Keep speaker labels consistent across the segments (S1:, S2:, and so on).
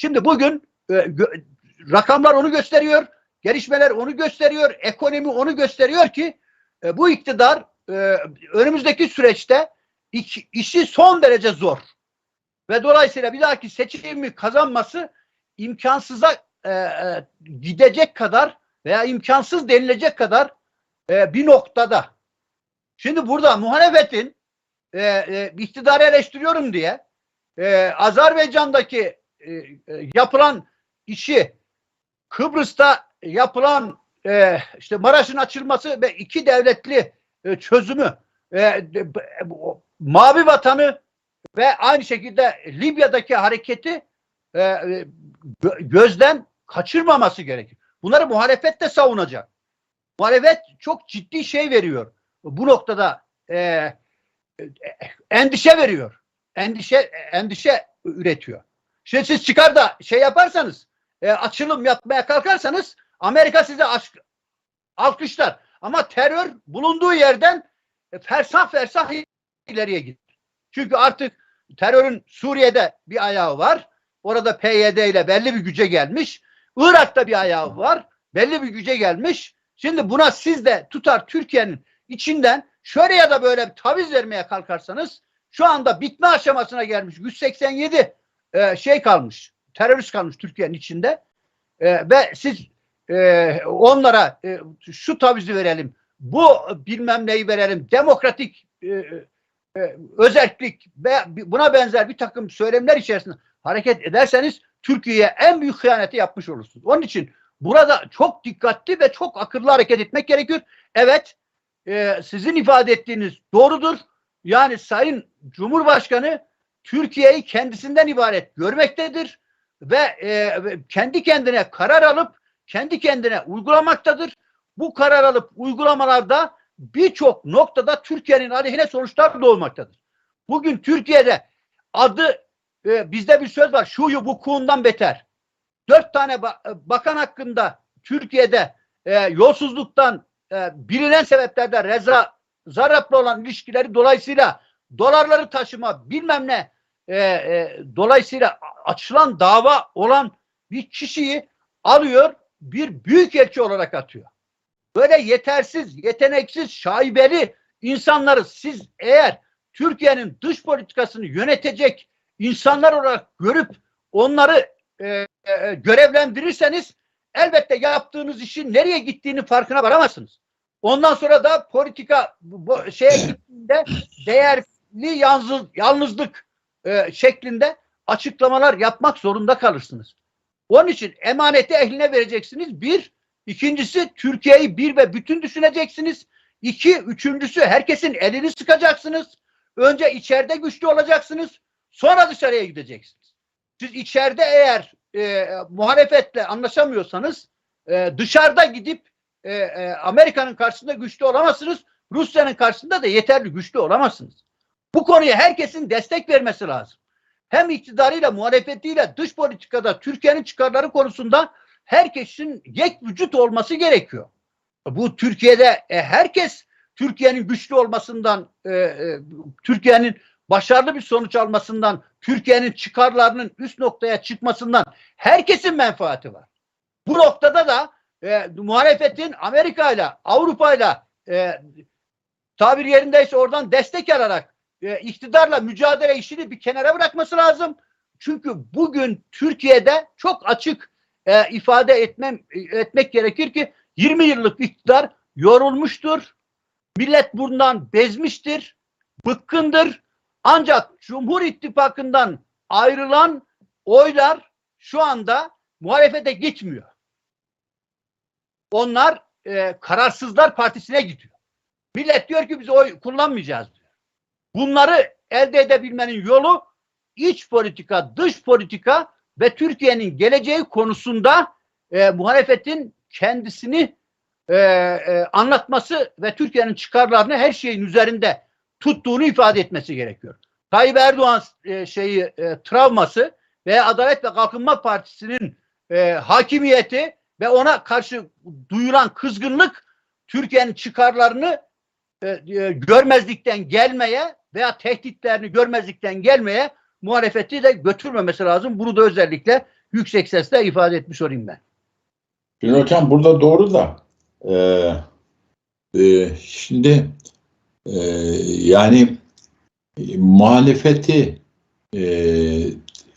S1: Şimdi bugün e, rakamlar onu gösteriyor, gelişmeler onu gösteriyor, ekonomi onu gösteriyor ki e, bu iktidar e, önümüzdeki süreçte iç- işi son derece zor. Ve dolayısıyla bir dahaki seçimi kazanması imkansıza e, e, gidecek kadar veya imkansız denilecek kadar e, bir noktada. Şimdi burada muhalefetin e, e, iktidarı eleştiriyorum diye e, Azerbaycan'daki e, e, yapılan işi Kıbrıs'ta yapılan e, işte Maraş'ın açılması ve iki devletli e, çözümü e, o mavi vatanı ve aynı şekilde Libya'daki hareketi e, e, gö- gözden kaçırmaması gerekir. Bunları muhalefet de savunacak. Muhalefet çok ciddi şey veriyor. Bu noktada e, e, endişe veriyor. Endişe endişe üretiyor. Şimdi siz çıkar da şey yaparsanız e, açılım yapmaya kalkarsanız Amerika size aşk, alkışlar. Ama terör bulunduğu yerden e, fersah fersah ileriye gider. Çünkü artık terörün Suriye'de bir ayağı var. Orada PYD ile belli bir güce gelmiş. Irak'ta bir ayağı var. Belli bir güce gelmiş. Şimdi buna siz de tutar Türkiye'nin içinden şöyle ya da böyle bir taviz vermeye kalkarsanız şu anda bitme aşamasına gelmiş 187 e, şey kalmış. Terörist kalmış Türkiye'nin içinde. E, ve siz e, onlara e, şu tavizi verelim. Bu bilmem neyi verelim. Demokratik e, e, özellik ve buna benzer bir takım söylemler içerisinde hareket ederseniz Türkiye'ye en büyük hıyaneti yapmış olursunuz. Onun için burada çok dikkatli ve çok akıllı hareket etmek gerekiyor. Evet e, sizin ifade ettiğiniz doğrudur. Yani Sayın Cumhurbaşkanı Türkiye'yi kendisinden ibaret görmektedir ve e, kendi kendine karar alıp kendi kendine uygulamaktadır. Bu karar alıp uygulamalarda birçok noktada Türkiye'nin aleyhine sonuçlar doğmaktadır. Bugün Türkiye'de adı e, bizde bir söz var. Şuyu vukuundan beter. Dört tane ba- bakan hakkında Türkiye'de e, yolsuzluktan e, bilinen sebeplerden reza zarapla olan ilişkileri dolayısıyla dolarları taşıma bilmem ne e, e, dolayısıyla açılan dava olan bir kişiyi alıyor bir büyük elçi olarak atıyor. Böyle yetersiz, yeteneksiz, şaibeli insanları siz eğer Türkiye'nin dış politikasını yönetecek insanlar olarak görüp onları e, e, görevlendirirseniz elbette yaptığınız işin nereye gittiğini farkına varamazsınız. Ondan sonra da politika bu, şeye gittiğinde değerli yalnız, yalnızlık e, şeklinde açıklamalar yapmak zorunda kalırsınız. Onun için emaneti ehline vereceksiniz. Bir, ikincisi Türkiye'yi bir ve bütün düşüneceksiniz. İki, üçüncüsü herkesin elini sıkacaksınız. Önce içeride güçlü olacaksınız. Sonra dışarıya gideceksiniz. Siz içeride eğer e, muhalefetle anlaşamıyorsanız e, dışarıda gidip e, e, Amerika'nın karşısında güçlü olamazsınız. Rusya'nın karşısında da yeterli güçlü olamazsınız. Bu konuya herkesin destek vermesi lazım. Hem iktidarıyla muhalefetiyle dış politikada Türkiye'nin çıkarları konusunda herkesin yek vücut olması gerekiyor. Bu Türkiye'de e, herkes Türkiye'nin güçlü olmasından, e, e, Türkiye'nin başarılı bir sonuç almasından, Türkiye'nin çıkarlarının üst noktaya çıkmasından herkesin menfaati var. Bu noktada da e, muhalefetin Amerika ile Avrupa ile tabir yerindeyse oradan destek alarak e, iktidarla mücadele işini bir kenara bırakması lazım. Çünkü bugün Türkiye'de çok açık e, ifade etmem etmek gerekir ki 20 yıllık iktidar yorulmuştur. Millet bundan bezmiştir, bıkkındır. Ancak Cumhur İttifakı'ndan ayrılan oylar şu anda muhalefete gitmiyor. Onlar e, kararsızlar partisine gidiyor. Millet diyor ki biz oy kullanmayacağız diyor. Bunları elde edebilmenin yolu iç politika, dış politika ve Türkiye'nin geleceği konusunda e, muhalefetin kendisini e, e, anlatması ve Türkiye'nin çıkarlarını her şeyin üzerinde tuttuğunu ifade etmesi gerekiyor. Tayyip Erdoğan e, şeyi e, travması ve Adalet ve Kalkınma Partisi'nin e, hakimiyeti ve ona karşı duyulan kızgınlık Türkiye'nin çıkarlarını e, e, görmezlikten gelmeye veya tehditlerini görmezlikten gelmeye muhalefeti de götürmemesi lazım. Bunu da özellikle yüksek sesle ifade etmiş olayım ben.
S2: Şimdi hocam burada doğru da e, e, şimdi e, yani e, muhalefeti e,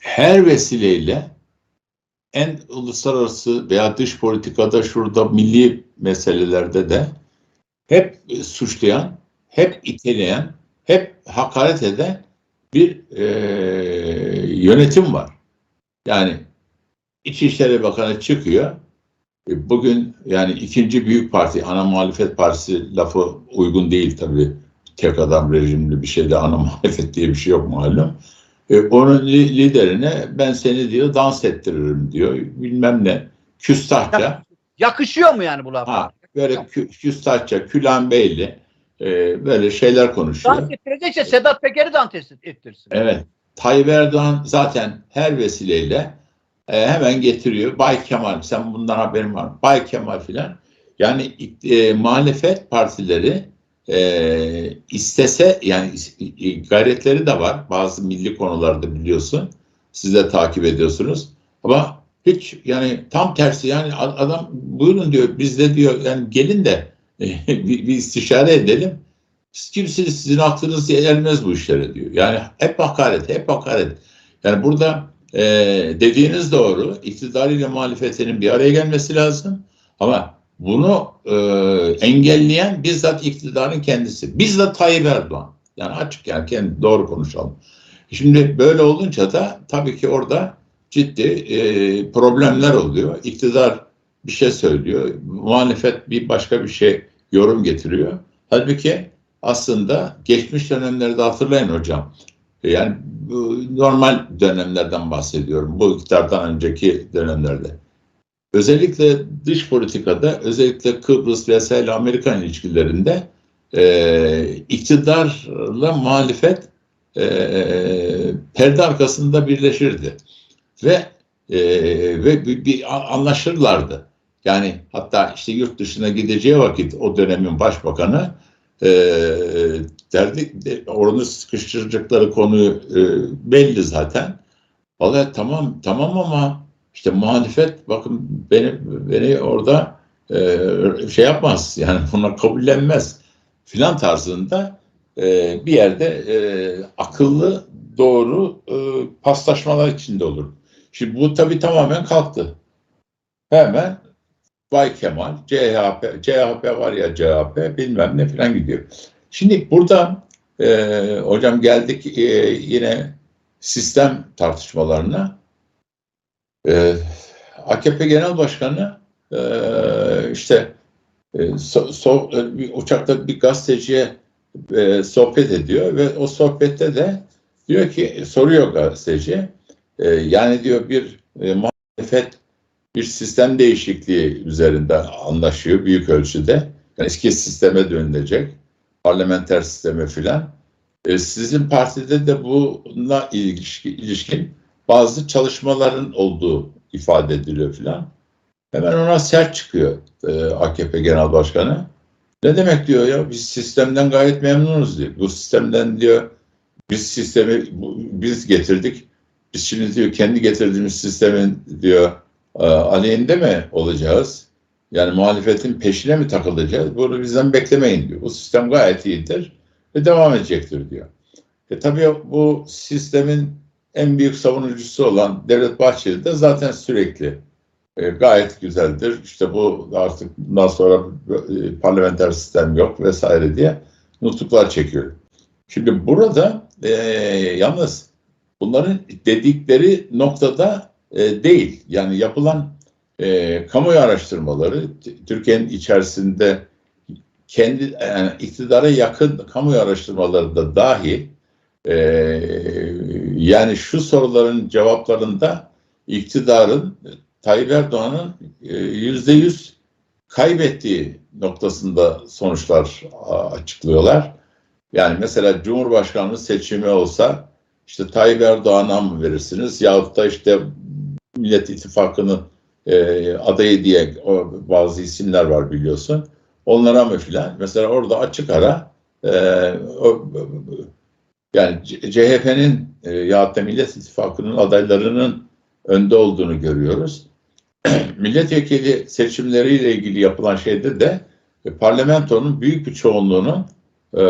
S2: her vesileyle en uluslararası veya dış politikada şurada milli meselelerde de hep suçlayan, hep iteleyen, hep hakaret eden bir e, yönetim var. Yani İçişleri Bakanı çıkıyor. E, Bugün yani ikinci büyük parti, ana muhalefet partisi lafı uygun değil tabii. Tek adam rejimli bir şeyde ana muhalefet diye bir şey yok malum. E, onun li- liderine ben seni diyor dans ettiririm diyor. Bilmem ne. Küstahça.
S1: Yakışıyor mu yani bu laflar?
S2: Ha, böyle kü- küstahça, Külan Beyli e, böyle şeyler konuşuyor.
S1: Dans ettirecekse Sedat Peker'i dans ettirsin.
S2: Evet. Tayyip Erdoğan zaten her vesileyle e, hemen getiriyor. Bay Kemal, sen bundan haberin var? Bay Kemal filan. Yani e, muhalefet partileri e, istese yani e, gayretleri de var. Bazı milli konularda biliyorsun. Siz de takip ediyorsunuz. Ama hiç yani tam tersi yani adam buyurun diyor biz de diyor yani gelin de bir, bir istişare edelim. Siz kimsiniz sizin aklınız ermez bu işlere diyor. Yani hep hakaret, hep hakaret. Yani burada e, dediğiniz doğru. İktidar ile muhalefetinin bir araya gelmesi lazım. Ama bunu e, engelleyen bizzat iktidarın kendisi. Bizzat Tayyip Erdoğan. Yani açık yani kendi doğru konuşalım. Şimdi böyle olunca da tabii ki orada ciddi e, problemler oluyor. İktidar bir şey söylüyor. Muhalefet bir başka bir şey yorum getiriyor. Halbuki aslında geçmiş dönemlerde hatırlayın hocam. Yani normal dönemlerden bahsediyorum. Bu iktidardan önceki dönemlerde. Özellikle dış politikada, özellikle Kıbrıs vesaire Amerikan ilişkilerinde e, iktidarla muhalefet e, perde arkasında birleşirdi. Ve e, ve bir, bir anlaşırlardı. Yani hatta işte yurt dışına gideceği vakit o dönemin başbakanı e, derdi de, onu sıkıştıracakları konu e, belli zaten. Vallahi tamam tamam ama işte muhalefet bakın beni beni orada e, şey yapmaz yani buna kabullenmez filan tarzında e, bir yerde e, akıllı doğru e, paslaşmalar içinde olur. Şimdi bu tabii tamamen kalktı. Hemen Bay Kemal, CHP, CHP var ya CHP bilmem ne falan gidiyor. Şimdi burada e, hocam geldik e, yine sistem tartışmalarına. E, AKP Genel Başkanı e, işte e, so, so, e, bir uçakta bir gazeteciye e, sohbet ediyor ve o sohbette de diyor ki soruyor gazeteci e, yani diyor bir e, muhalefet bir sistem değişikliği üzerinde anlaşıyor büyük ölçüde. Yani eski sisteme dönülecek. Parlamenter sisteme filan. E, sizin partide de buna ilişki, ilişkin bazı çalışmaların olduğu ifade ediliyor filan. Hemen ona sert çıkıyor e, AKP Genel Başkanı. Ne demek diyor ya biz sistemden gayet memnunuz diyor. Bu sistemden diyor biz sistemi biz getirdik. Biz şimdi diyor kendi getirdiğimiz sistemin diyor e, aleyhinde mi olacağız? Yani muhalefetin peşine mi takılacağız? Bunu bizden beklemeyin diyor. Bu sistem gayet iyidir ve devam edecektir diyor. E tabii bu sistemin en büyük savunucusu olan Devlet Bahçeli de zaten sürekli e, gayet güzeldir. İşte bu artık bundan sonra e, parlamenter sistem yok vesaire diye nutuklar çekiyor. Şimdi burada e, yalnız bunların dedikleri noktada e, değil. Yani yapılan e, kamuoyu araştırmaları Türkiye'nin içerisinde kendi yani iktidara yakın kamuoyu araştırmaları da dahil e, yani şu soruların cevaplarında iktidarın Tayyip Erdoğan'ın e, yüzde yüz kaybettiği noktasında sonuçlar açıklıyorlar. Yani mesela Cumhurbaşkanlığı seçimi olsa işte Tayyip Erdoğan'a mı verirsiniz yahut da işte Millet İttifakı'nın e, adayı diye o, bazı isimler var biliyorsun. Onlara mı filan? Mesela orada açık ara e, o, yani CHP'nin e, yahut da Millet İttifakı'nın adaylarının önde olduğunu görüyoruz. Milletvekili seçimleriyle ilgili yapılan şeyde de e, parlamentonun büyük bir çoğunluğunun e,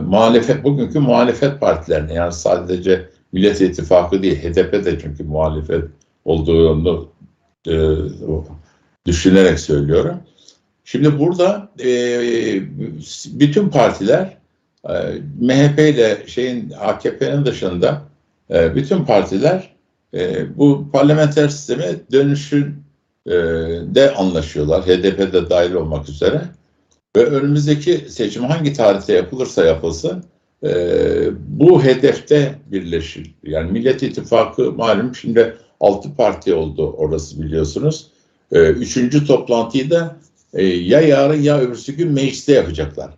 S2: muhalefet bugünkü muhalefet partilerine yani sadece Millet İttifakı değil HDP de çünkü muhalefet olduğunu e, düşünerek söylüyorum. Şimdi burada e, bütün partiler e, MHP ile şeyin AKP'nin dışında e, bütün partiler e, bu parlamenter sisteme dönüşün e, de anlaşıyorlar. HDP de dahil olmak üzere. Ve önümüzdeki seçim hangi tarihte yapılırsa yapılsın e, bu hedefte birleşir. Yani Millet İttifakı malum şimdi altı parti oldu orası biliyorsunuz. E, üçüncü toplantıyı da e, ya yarın ya öbürsü gün mecliste yapacaklar.